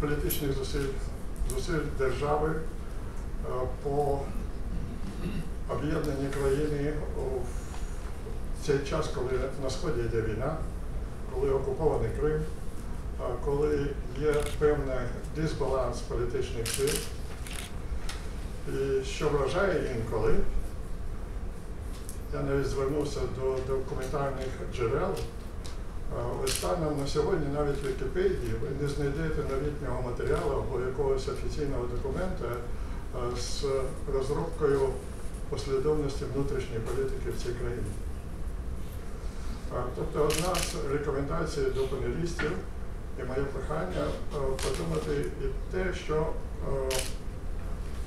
політичних зусиль, зусиль держави е, по об'єднанні країни у цей час, коли на сході йде війна, коли окупований Крим, коли є певний дисбаланс політичних сил, і що вражає інколи, я навіть звернувся до документальних джерел. Станом на сьогодні навіть в Вікіпедії ви не знайдете новітнього матеріалу або якогось офіційного документа з розробкою послідовності внутрішньої політики в цій країні. Тобто одна з рекомендацій до панелістів і моє прохання подумати і те, що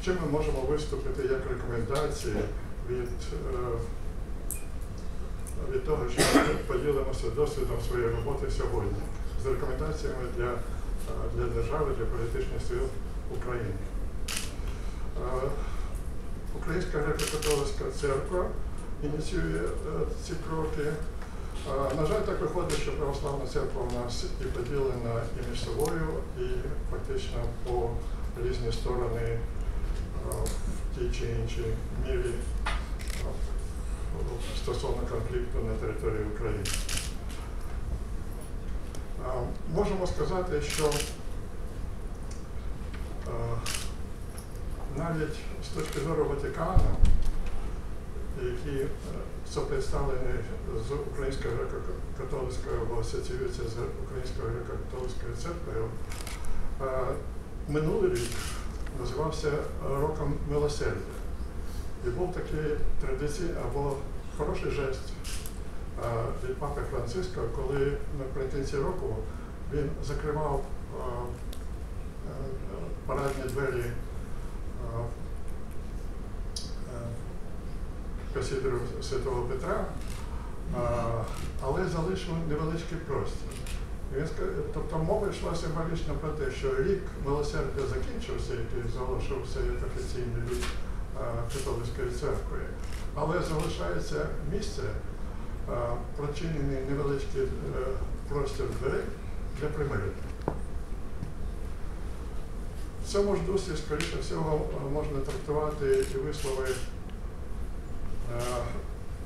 чим ми можемо виступити як рекомендації від, е, від того, що ми поділимося досвідом своєї роботи сьогодні з рекомендаціями для, е, для держави, для політичних сил України. Е, Українська греко-католицька церква ініціює е, ці кроки. На жаль, так виходить, що православна церква у нас і поділена і між собою, і фактично по різні сторони в тій чи іншій мірі стосовно конфлікту на території України. Можемо сказати, що навіть з точки зору Ватикану, які е, сопредставлені з Українською греко-католицькою або асоціюються з Українською греко-католицькою церквою, минулий рік називався роком милосердя. І був такий традиційний або хороший жест е, від папи Франциска, коли наприкінці року він закривав е, е, парадні двері касідру Святого Петра, але залишив невеличкий простір. Тобто мова йшла символічно про те, що рік милосердя закінчився, який залишився як офіційний рік католицької церкви, але залишається місце, е, прочинений невеличкий е, простір дверей для примирення. В цьому ж дусі, скоріше всього, е, можна трактувати і вислови е,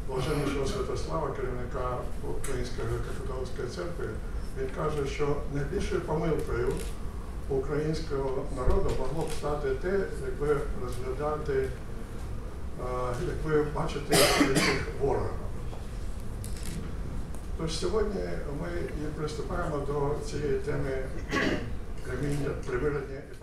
блаженнішого Святослава, керівника Української греко-католицької церкви. Він каже, що найбільшою помилкою українського народу могло б стати те, якби розглядати, е, якби бачити їх ворога. Тож сьогодні ми приступаємо до цієї теми примирення примирення і